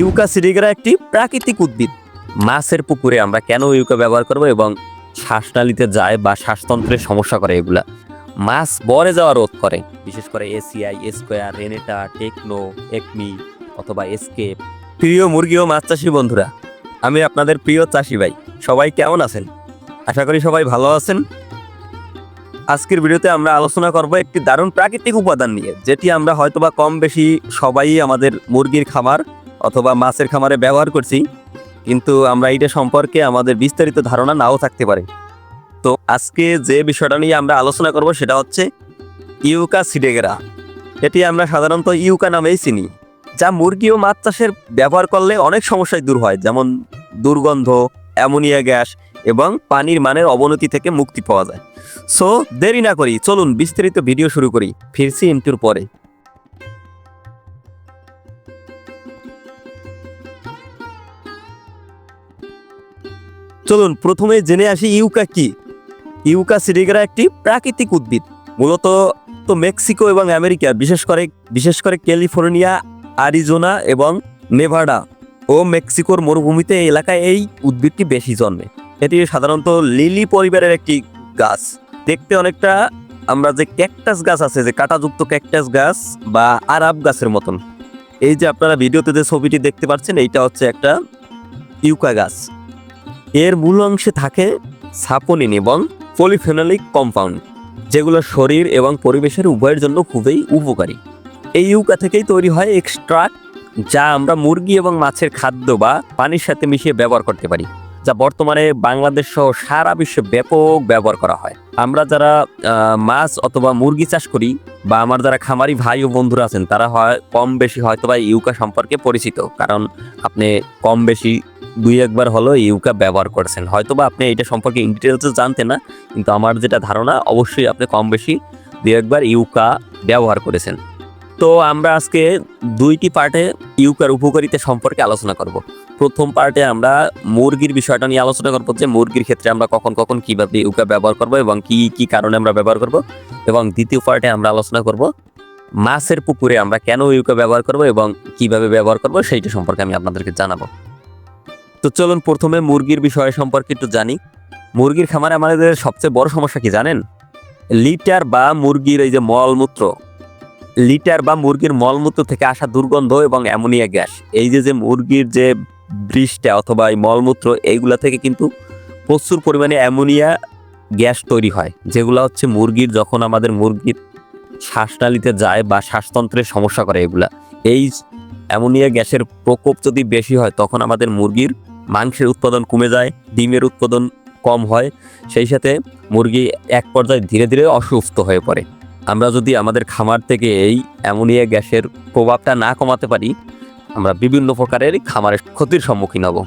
ইউকা সিরিগেরা একটি প্রাকৃতিক উদ্ভিদ। মাছের পুকুরে আমরা কেন ইউকা ব্যবহার করব এবং শ্বাসনালীতে যায় বা শ্বাসতন্ত্রের সমস্যা করে এগুলা? মাছ বরে যাওয়া রোধ করে, বিশেষ করে ACI Square Renata, Techno, Acme অথবা এসকেপ। প্রিয় মুরগি ও মাছ চাষি বন্ধুরা, আমি আপনাদের প্রিয় চাষি ভাই, সবাই কেমন আছেন? আশা করি সবাই ভালো আছেন। আজকের ভিডিওতে আমরা আলোচনা করব একটি দারুণ প্রাকৃতিক উপাদান নিয়ে, যেটি আমরা হয়তোবা কম বেশি সবাই আমাদের মুরগির খামার অথবা মাছের খামারে ব্যবহার করছি, কিন্তু আমরা এটা সম্পর্কে আমাদের বিস্তারিত ধারণা নাও থাকতে পারে। তো আজকে যে বিষয়টা নিয়ে আমরা আলোচনা করব সেটা হচ্ছে ইউকা সিডেগেরা। এটি আমরা সাধারণত ইউকা নামেই চিনি, যা মুরগি ও মাছ চাষের ব্যবহার করলে অনেক সমস্যায় দূর হয়, যেমন দুর্গন্ধ, অ্যামোনিয়া গ্যাস এবং পানির মানের অবনতি থেকে মুক্তি পাওয়া যায়। সো দেরি না করি, চলুন বিস্তারিত ভিডিও শুরু করি, ফিরছি ইন্টুর পরে। চলুন প্রথমে জেনে আসি ইউকা কি। ইউকা সিরিগেরা একটি প্রাকৃতিক উদ্ভিদ, মূলত তো মেক্সিকো এবং আমেরিকা, বিশেষ করে বিশেষ করে ক্যালিফোর্নিয়া, আরিজোনা এবং নেভাডা ও মেক্সিকোর মরুভূমিতে এলাকায় এই উদ্ভিদটি বেশি জন্মে। এটি সাধারণত লিলি পরিবারের একটি গাছ। দেখতে অনেকটা আমরা যে ক্যাকটাস গাছ আছে, যে কাঁটাযুক্ত ক্যাকটাস গাছ বা আরাব গাছের মতন। এই যে আপনারা ভিডিওতে যে ছবিটি দেখতে পাচ্ছেন, এইটা হচ্ছে একটা ইউকা গাছ। এর মূল অংশে থাকে সাপোনিন এবং পলিফেনলিক কম্পাউন্ড, যেগুলো শরীর এবং পরিবেশের উভয়ের জন্য খুবই উপকারী। এই ইউকা থেকেই তৈরি হয় এক্সট্রাক্ট যা আমরা মুরগি এবং মাছের খাদ্য বা পানির সাথে মিশিয়ে ব্যবহার করতে পারি, যা বর্তমানে বাংলাদেশ সহ সারা বিশ্বে ব্যাপক ব্যবহার করা হয়। আমরা যারা মাছ অথবা মুরগি চাষ করি বা আমার যারা খামারি ভাই ও বন্ধুরা আছেন, তারা হয় কম বেশি হয়তো বা ইউকা সম্পর্কে পরিচিত, কারণ আপনি কম বেশি দুই একবার হলো ইউকা ব্যবহার করেছেন। হয়তো বা আপনি এটা সম্পর্কে ইন ডিটেলসে জানতেন না, কিন্তু আমার যেটা ধারণা, অবশ্যই আপনি কম বেশি দুই একবার ইউকা ব্যবহার করেছেন। তো আমরা আজকে দুইটি পার্টে ইউকার উপকারিতা সম্পর্কে আলোচনা করব। প্রথম পার্টে আমরা মুরগির বিষয়টা নিয়ে আলোচনা করব যে মুরগির ক্ষেত্রে আমরা কখন কখন কীভাবে ইউকা ব্যবহার করব এবং কি কি কারণে আমরা ব্যবহার করব। এবং দ্বিতীয় পার্টে আমরা আলোচনা করব মাছের পুকুরে আমরা কেন ইউকা ব্যবহার করব এবং কীভাবে ব্যবহার করব, সেইটা সম্পর্কে আমি আপনাদেরকে জানাব। তো চলুন প্রথমে মুরগির বিষয় সম্পর্কে একটু জানি। মুরগির খামারে আমাদের সবচেয়ে বড় সমস্যা কি জানেন? লিটার বা মুরগির এই যে মলমূত্র, লিটার বা মুরগির মলমূত্র থেকে আসা দুর্গন্ধ এবং অ্যামোনিয়া গ্যাস, এই যে যে মুরগির যে বৃষ্টা অথবা এই মলমূত্র, এইগুলা থেকে কিন্তু প্রচুর পরিমাণে অ্যামোনিয়া গ্যাস তৈরি হয়, যেগুলো হচ্ছে মুরগির যখন আমাদের মুরগির শ্বাসনালীতে যায় বা শ্বাসতন্ত্রের সমস্যা করে এগুলা। এই অ্যামোনিয়া গ্যাসের প্রকোপ যদি বেশি হয়, তখন আমাদের মুরগির মাংসের উৎপাদন কমে যায়, ডিমের উৎপাদন কম হয়, সেই সাথে মুরগি এক পর্যায়ে ধীরে ধীরে অসুস্থ হয়ে পড়ে। আমরা যদি আমাদের খামার থেকে এই অ্যামোনিয়া গ্যাসের প্রভাবটা না কমাতে পারি, আমরা বিভিন্ন প্রকারের খামারের ক্ষতির সম্মুখীন হব।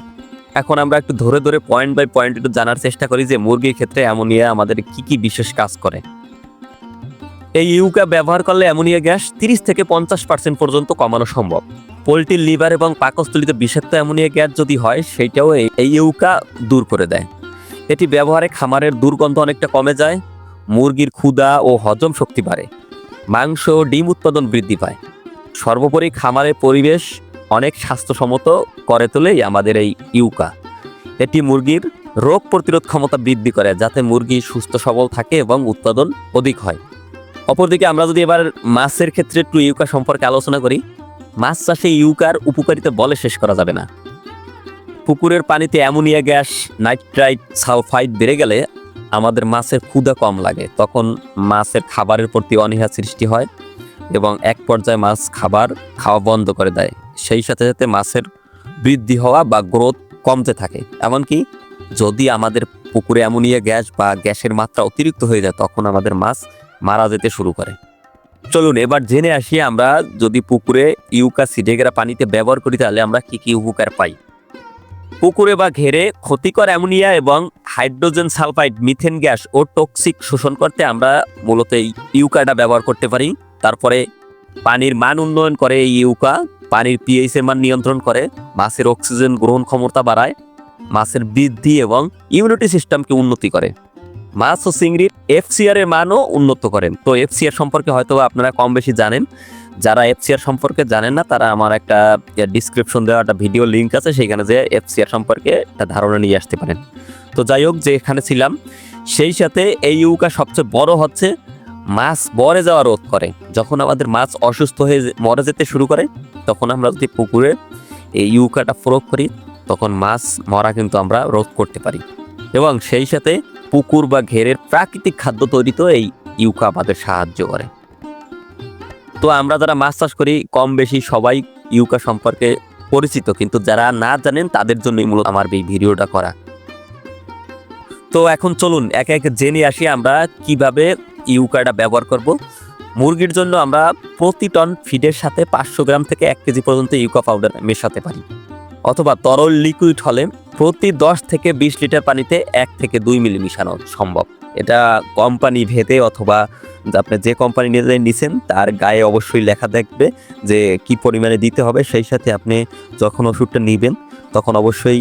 এখন আমরা একটু ধরে ধরে পয়েন্ট বাই পয়েন্ট একটু জানার চেষ্টা করি যে মুরগির ক্ষেত্রে অ্যামোনিয়া আমাদের কি কি বিশেষ কাজ করে। এই ইউকা ব্যবহার করলে অ্যামোনিয়া গ্যাস তিরিশ থেকে পঞ্চাশ পার্সেন্ট পর্যন্ত কমানো সম্ভব। পোলট্রির লিভার এবং পাকস্থলিতে বিষাক্ত অ্যামোনিয়া গ্যাস যদি হয় সেইটাও এই- ইউকা দূর করে দেয়। এটি ব্যবহারে খামারের দুর্গন্ধ অনেকটা কমে যায়, মুরগির ক্ষুদা ও হজম শক্তি বাড়ে, মাংস ও ডিম উৎপাদন বৃদ্ধি পায়। সর্বোপরি খামারের পরিবেশ অনেক স্বাস্থ্যসম্মত করে তোলেই আমাদের এই ইউকা। এটি মুরগির রোগ প্রতিরোধ ক্ষমতা বৃদ্ধি করে, যাতে মুরগি সুস্থ, সবল থাকে এবং উৎপাদন অধিক হয়। অপরদিকে আমরা যদি এবার মাছের ক্ষেত্রে একটু ইউকা সম্পর্কে আলোচনা করি মাছ চাষে ইউকার উপকারিতা বলে শেষ করা যাবে না। পুকুরের পানিতে অ্যামোনিয়া গ্যাস, নাইট্রাইট, সালফাইড বেড়ে গেলে আমাদের মাছের ক্ষুধা কম লাগে। তখন মাছের খাবারের প্রতি অনীহা সৃষ্টি হয় এবং এক পর্যায়ে মাছ খাবার খাওয়া বন্ধ করে দেয়। সেই সাথে সাথে মাছের বৃদ্ধি হওয়া বা গ্রোথ কমতে থাকে। এমনকি যদি আমাদের পুকুরে অ্যামোনিয়া গ্যাস বা গ্যাসের মাত্রা অতিরিক্ত হয়ে যায়, তখন আমাদের মাছ মারা যেতে শুরু করে। চলুন, এবার জেনে আসি আমরা যদি পুকুরে ইউকা সিডেগেরা পানিতে ব্যবহার করি, তাহলে আমরা কি কি উপকার পাই? পুকুরে বা ঘেরে ক্ষতিকর অ্যামোনিয়া এবং হাইড্রোজেন সালফাইড, মিথেন গ্যাস ও টক্সিক শোষণ করতে আমরা মূলত এই ইউকাটা ব্যবহার করতে পারি। তারপরে পানির মান উন্নয়ন করে এই ইউকা, পানির পিএইচ এর মান নিয়ন্ত্রণ করে, মাছের অক্সিজেন গ্রহণ ক্ষমতা বাড়ায়, মাছের বৃদ্ধি এবং ইমিউনিটি সিস্টেমকে উন্নতি করে। মাছ ও চিংড়ির এফসিআর এর মানও উন্নত করেন। তো এফসিআর সম্পর্কে হয়তো আপনারা কম বেশি জানেন। যারা এফসিআর সম্পর্কে জানেন না, তারা আমার একটা ডিসক্রিপশন দেওয়া একটা ভিডিও লিঙ্ক আছে সেখানে যে এফসিআর সম্পর্কে একটা ধারণা নিয়ে আসতে পারেন। তো যাই হোক, যে এখানে ছিলাম, সেই সাথে এই ইউকা সবচেয়ে বড় হচ্ছে মাছ মরে যাওয়া রোধ করে। যখন আমাদের মাছ অসুস্থ হয়ে মরে যেতে শুরু করে, তখন আমরা যদি পুকুরে এই ইউকাটা প্রয়োগ করি, তখন মাছ মরা কিন্তু আমরা রোধ করতে পারি। এবং সেই সাথে পুকুর বা ঘেরের প্রাকৃতিক খাদ্য তৈরিতেও এই ইউকা আমাদের সাহায্য করে। তো আমরা যারা মাছ চাষ করি, কম বেশি সবাই ইউকা সম্পর্কে পরিচিত, কিন্তু যারা না জানেন, তাদের জন্যই মূলত আমার এই ভিডিওটা করা। তো এখন চলুন, একে একে জেনে আসি আমরা কীভাবে ইউকাটা ব্যবহার করব। মুরগির জন্য আমরা প্রতি টন ফিডের সাথে পাঁচশো গ্রাম থেকে এক কেজি পর্যন্ত ইউকা পাউডার মেশাতে পারি। অথবা তরল লিকুইড হলে প্রতি দশ থেকে বিশ লিটার পানিতে এক থেকে দুই মিলি মিশানো সম্ভব। এটা কোম্পানি ভেদে অথবা আপনি যে কোম্পানি নিছেন, তার গায়ে অবশ্যই লেখা দেখবে যে কি পরিমাণে দিতে হবে। সেই সাথে আপনি যখন ওষুধটা নেবেন, তখন অবশ্যই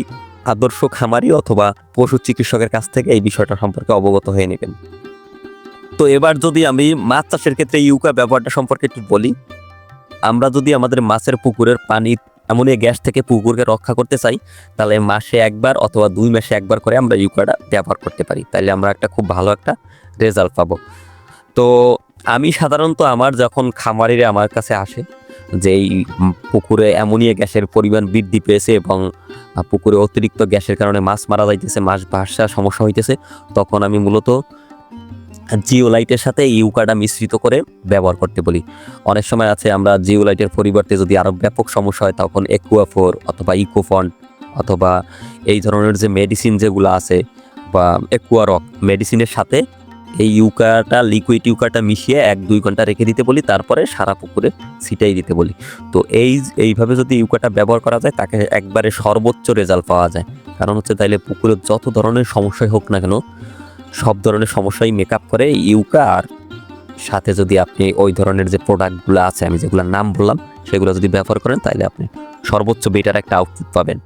আদর্শ খামারি অথবা পশু চিকিৎসকের কাছ থেকে এই বিষয়টা সম্পর্কে অবগত হয়ে নেবেন। তো এবার যদি আমি মাছ চাষের ক্ষেত্রে ইউকা ব্যবহারটা সম্পর্কে একটু বলি, আমরা যদি আমাদের মাছের পুকুরের পানি অ্যামোনিয়া গ্যাস থেকে পুকুরকে রক্ষা করতে চাই, তাহলে মাসে একবার অথবা দুই মাসে একবার করে আমরা ইউকাটা ব্যবহার করতে পারি। তাহলে আমরা একটা খুব ভালো একটা রেজাল্ট পাবো। তো আমি সাধারণত আমার যখন খামারিরা আমার কাছে আসে, যে এই পুকুরে অ্যামোনিয়া গ্যাসের পরিমাণ বৃদ্ধি পেয়েছে এবং পুকুরে অতিরিক্ত গ্যাসের কারণে মাছ মারা যাইতেছে, মাছ ভাসা সমস্যা হইতেছে, তখন আমি মূলত জিও লাইটের সাথে ইউকাটা মিশ্রিত করে ব্যবহার করতে বলি। অনেক সময় আছে আমরা জিও লাইটের পরিবর্তে যদি আরও ব্যাপক সমস্যা হয় তখন একুয়াফোর অথবা ইকোফন্ড অথবা এই ধরনের যে মেডিসিন যেগুলো আছে বা একুয়ারক মেডিসিনের সাথে এই ইউকাটা লিকুইড ইউকাটা মিশিয়ে এক দুই ঘণ্টা রেখে দিতে বলি, তারপরে সারা পুকুরে ছিটাই দিতে বলি। তো এই, এইভাবে যদি ইউকাটা ব্যবহার করা যায়, তাকে একবারে সর্বোচ্চ রেজাল্ট পাওয়া যায়। কারণ হচ্ছে তাইলে পুকুরে যত ধরনের সমস্যাই হোক না কেন সব ধরনের সমস্যাই মেকআপ করে ইউকা, আর সাথে যদি আপনি ওই ধরনের যে প্রোডাক্টগুলো আছে, আমি যেগুলোর নাম বললাম, সেগুলো যদি ব্যবহার করেন, তাহলে আপনি সর্বোচ্চ বেটার একটা আউটপুট পাবেন।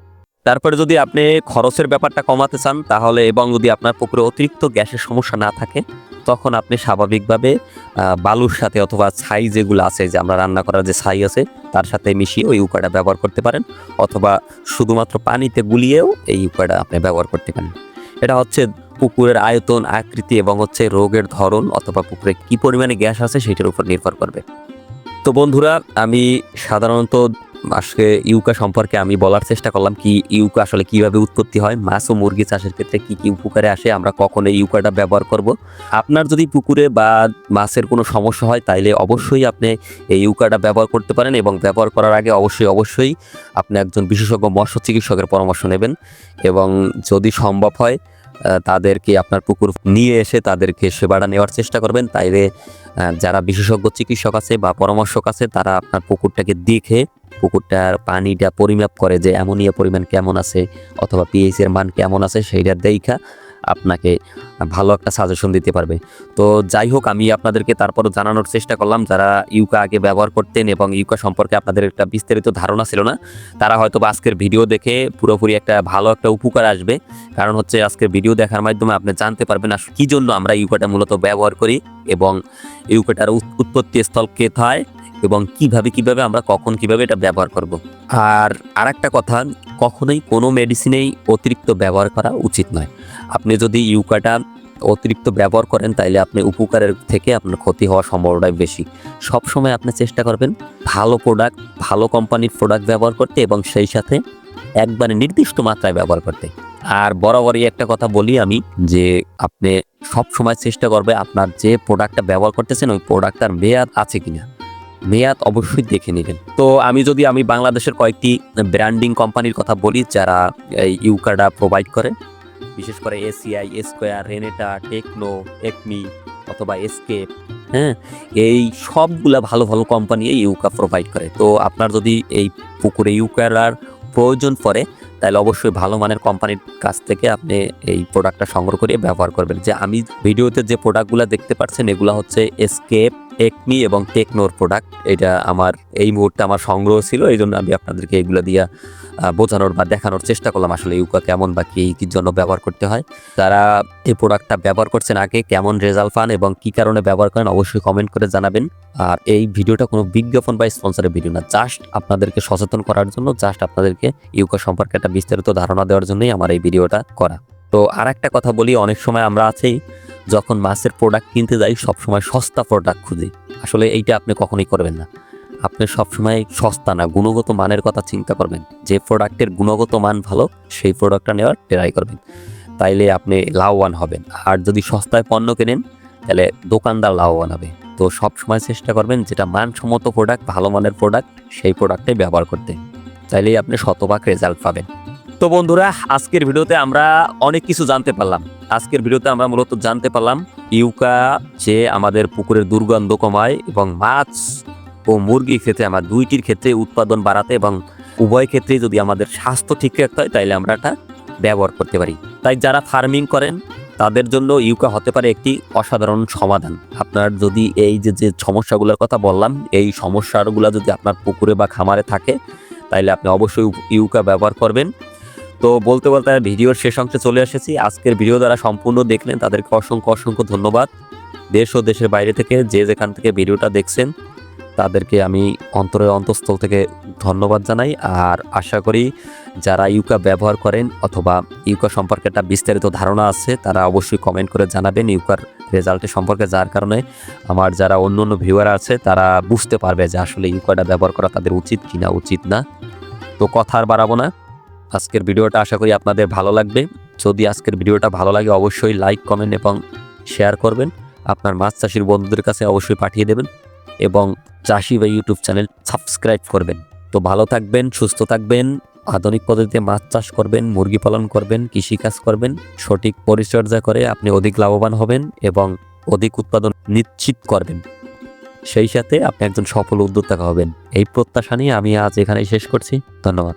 তারপরে যদি আপনি খরচের ব্যাপারটা কমাতে চান, তাহলে এবং যদি আপনার পুকুরে অতিরিক্ত গ্যাসের সমস্যা না থাকে, তখন আপনি স্বাভাবিকভাবে বালুর সাথে অথবা ছাই যেগুলো আছে, যে আমরা রান্না করার যে ছাই আছে, তার সাথে মিশিয়ে ওই ইউকাটা ব্যবহার করতে পারেন, অথবা শুধুমাত্র পানিতে গুলিয়েও এই ইউকাটা আপনি ব্যবহার করতে পারেন। এটা হচ্ছে পুকুরের আয়তন, আকৃতি এবং হচ্ছে রোগের ধরন অথবা পুকুরে কি পরিমাণে গ্যাস আছে সেটার উপর নির্ভর করবে। তো বন্ধুরা, আমি সাধারণত আজকে ইউকা সম্পর্কে আমি বলার চেষ্টা করলাম কি ইউকা আসলে কীভাবে উৎপত্তি হয়, মাছ ও মুরগি চাষের ক্ষেত্রে কি কি উপকারে আসে, আমরা কখন এই ইউকাটা ব্যবহার করব। আপনার যদি পুকুরে বা মাছের কোনো সমস্যা হয়, তাইলে অবশ্যই আপনি এই ইউকাটা ব্যবহার করতে পারেন এবং ব্যবহার করার আগে অবশ্যই অবশ্যই আপনি একজন বিশেষজ্ঞ মৎস্য চিকিৎসকের পরামর্শ নেবেন এবং যদি সম্ভব হয় তাদেরকে আপনার পুকুর নিয়ে এসে তাদেরকে সেবাটা নেওয়ার চেষ্টা করবেন। তাইলে যারা বিশেষজ্ঞ চিকিৎসক আছে বা পরামর্শক আছে, তারা আপনার পুকুরটাকে দেখে পুকুরটার পানিটা পরিমাপ করে যে অ্যামোনিয়া পরিমাণ কেমন আছে, অথবা পিএইচের মান কেমন আছে, সেইটা দেখা। আপনাকে ভালো একটা সাজেশন দিতে পারবে। তো যাই হোক, আমি আপনাদেরকে তারপরও জানানোর চেষ্টা করলাম, যারা ইউকা আগে ব্যবহার করতেন এবং ইউকা সম্পর্কে আপনাদের একটা বিস্তারিত ধারণা ছিল না, তারা হয়তো আজকের ভিডিও দেখে পুরোপুরি একটা ভালো একটা উপকার আসবে। কারণ হচ্ছে আজকের ভিডিও দেখার মাধ্যমে আপনি জানতে পারবেন আসলে কী জন্য আমরা ইউকাটা মূলত ব্যবহার করি এবং ইউকাটার উৎ- উৎপত্তি স্থল কোথায় এবং কীভাবে কীভাবে আমরা কখন, কীভাবে এটা ব্যবহার করব। আর আরেকটা কথা কখনোই কোনো মেডিসিনেই অতিরিক্ত ব্যবহার করা উচিত নয়। আপনি যদি ইউকাটা অতিরিক্ত ব্যবহার করেন, তাইলে আপনি উপকারের থেকে আপনার ক্ষতি হওয়ার সম্ভাবনাই বেশি। সব সময় আপনি চেষ্টা করবেন ভালো প্রোডাক্ট ভালো কোম্পানির প্রোডাক্ট ব্যবহার করতে এবং সেই সাথে একবারে নির্দিষ্ট মাত্রায় ব্যবহার করতে। আর বরাবরই একটা কথা বলি আমি যে, আপনি সব সময় চেষ্টা করবে আপনার যে প্রোডাক্টটা ব্যবহার করতেছেন, ওই প্রোডাক্টটার মেয়াদ আছে কিনা। মেয়াদ অবশ্যই দেখে নেবেন। তো আমি যদি আমি বাংলাদেশের কয়েকটি ব্র্যান্ডিং কোম্পানির কথা বলি, যারা, এই ইউকার্ডা প্রোভাইড করে, বিশেষ করে ACI Square Renata Techno Acme অথবা এসকেপ হ্যাঁ এই সবগুলা ভালো ভালো কোম্পানি এই ইউকা প্রোভাইড করে। তো আপনার যদি এই পুকুরে ইউকার প্রয়োজন পড়ে, তাহলে অবশ্যই ভালো মানের কোম্পানির কাছ থেকে আপনি এই প্রোডাক্টটা সংগ্রহ করে ব্যবহার করবেন। যে আমি ভিডিওতে যে প্রোডাক্টগুলো দেখতে পাচ্ছেন, এগুলো হচ্ছে এসকেপ টেকমি এবং টেকনোর প্রোডাক্ট এটা আমার, এই মুহূর্তে আমার সংগ্রহ ছিল, এই জন্য আমি আপনাদেরকে এগুলো দিয়ে বোঝানোর বা দেখানোর চেষ্টা করলাম আসলে ইউকা কেমন বা কি কি জন্য ব্যবহার করতে হয়। তারা এই প্রোডাক্টটা ব্যবহার করছেন আগে, কেমন রেজাল্ট পান এবং কী কারণে ব্যবহার করেন, অবশ্যই কমেন্ট করে জানাবেন। আর এই ভিডিওটা কোনো বিজ্ঞাপন বা স্পন্সরের ভিডিও না জাস্ট আপনাদেরকে সচেতন করার জন্য জাস্ট আপনাদেরকে ইউকা সম্পর্কে একটা বিস্তারিত ধারণা দেওয়ার জন্যই আমার এই ভিডিওটা করা। তো আর একটা কথা বলি, অনেক সময় আমরা আছি যখন মাছের প্রোডাক্ট কিনতে যাই, সবসময় সস্তা প্রোডাক্ট খুঁজি। আসলে এইটা আপনি কখনোই করবেন না। আপনি সবসময় সস্তা না, গুণগত মানের কথা চিন্তা করবেন। যে প্রোডাক্টের গুণগত মান ভালো, সেই প্রোডাক্টটা নেওয়ার ট্রাই করবেন। তাইলে আপনি লাভবান হবেন। আর যদি সস্তায় পণ্য কেনেন তাহলে দোকানদার লাভবান হবে। তো সব সময় চেষ্টা করবেন, যেটা মানসম্মত প্রোডাক্ট ভালো মানের প্রোডাক্ট সেই প্রোডাক্টে ব্যবহার করতে। তাইলেই আপনি শতভাগ রেজাল্ট পাবেন। তো বন্ধুরা, আজকের ভিডিওতে আমরা অনেক কিছু জানতে পারলাম। আজকের ভিডিওতে আমরা মূলত জানতে পারলাম, ইউকা যে আমাদের পুকুরের দুর্গন্ধ কমায় এবং মাছ ও মুরগি ক্ষেত্রে আমার দুইটির ক্ষেত্রে উৎপাদন বাড়াতে এবং উভয় ক্ষেত্রেই যদি আমাদের স্বাস্থ্য ঠিক রাখতে হয়, তাইলে আমরা এটা ব্যবহার করতে পারি। তাই যারা ফার্মিং করেন, তাদের জন্য ইউকা হতে পারে একটি অসাধারণ সমাধান। আপনার যদি এই যে যে সমস্যাগুলোর কথা বললাম, এই সমস্যাগুলো যদি আপনার পুকুরে বা খামারে থাকে, তাইলে আপনি অবশ্যই ইউকা ব্যবহার করবেন। তো বলতে বলতে ভিডিওর শেষ অংশে চলে এসেছি। আজকের ভিডিও দ্বারা সম্পূর্ণ দেখলেন, তাদেরকে অসংখ্য অসংখ্য ধন্যবাদ। দেশ ও দেশের বাইরে থেকে যে যেখান থেকে ভিডিওটা দেখছেন, তাদেরকে আমি অন্তরের অন্তঃস্থল থেকে ধন্যবাদ জানাই। আর আশা করি যারা ইউকা ব্যবহার করেন অথবা ইউকা সম্পর্কে একটা বিস্তারিত ধারণা আছে, তারা অবশ্যই কমেন্ট করে জানাবেন ইউকার রেজাল্টের সম্পর্কে, যার কারণে আমার যারা অন্য অন্য ভিউয়ার আছে, তারা বুঝতে পারবে যে আসলে ইউকাটা ব্যবহার করা তাদের উচিত কিনা, উচিত না। তো কথা আর বাড়াবো না। আজকের ভিডিওটা আশা করি আপনাদের ভালো লাগবে। যদি আজকের ভিডিওটা ভালো লাগে, অবশ্যই লাইক কমেন্ট এবং শেয়ার করবেন। আপনার মাছ চাষির বন্ধুদের কাছে অবশ্যই পাঠিয়ে দেবেন এবং চাষি বা ইউটিউব চ্যানেল সাবস্ক্রাইব করবেন। তো ভালো থাকবেন, সুস্থ থাকবেন, আধুনিক পদ্ধতিতে মাছ চাষ করবেন, মুরগি পালন করবেন, কৃষিকাজ করবেন, সঠিক পরিচর্যা করে আপনি অধিক লাভবান হবেন এবং অধিক উৎপাদন নিশ্চিত করবেন। সেই সাথে আপনি একজন সফল উদ্যোক্তা হবেন। এই প্রত্যাশা নিয়ে আমি আজ এখানেই শেষ করছি। ধন্যবাদ।